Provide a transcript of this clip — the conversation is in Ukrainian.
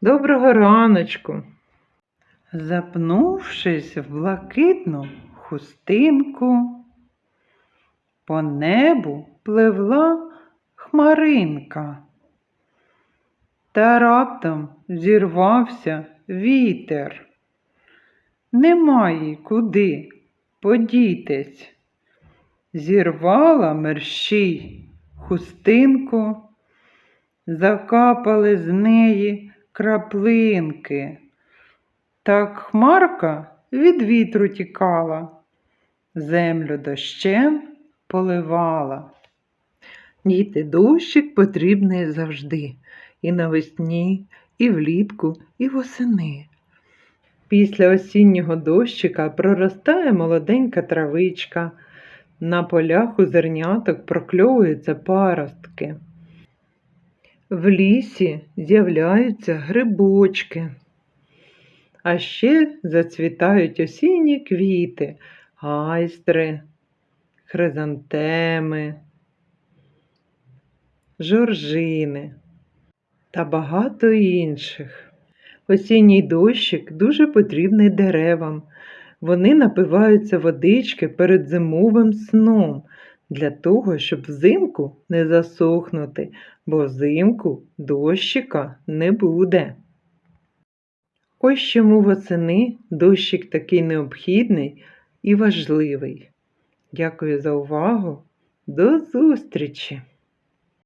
Доброго раночку. Запнувшись в блакитну хустинку, по небу пливла хмаринка. Та раптом зірвався вітер. Немає куди подітись. Зірвала мерщій хустинку, закапали з неї краплинки. Так хмарка від вітру тікала, землю дощем поливала. Діти, дощик потрібний завжди, і навесні, і влітку, і восени. Після осіннього дощика проростає молоденька травичка, на полях у зерняток прокльовуються паростки. В лісі з'являються грибочки. А ще зацвітають осінні квіти, айстри, хризантеми, жоржини та багато інших. Осінній дощик дуже потрібний деревам. Вони напиваються водички перед зимовим сном для того, щоб взимку не засохнути, бо взимку дощика не буде. Ось чому восени дощик такий необхідний і важливий. Дякую за увагу. До зустрічі!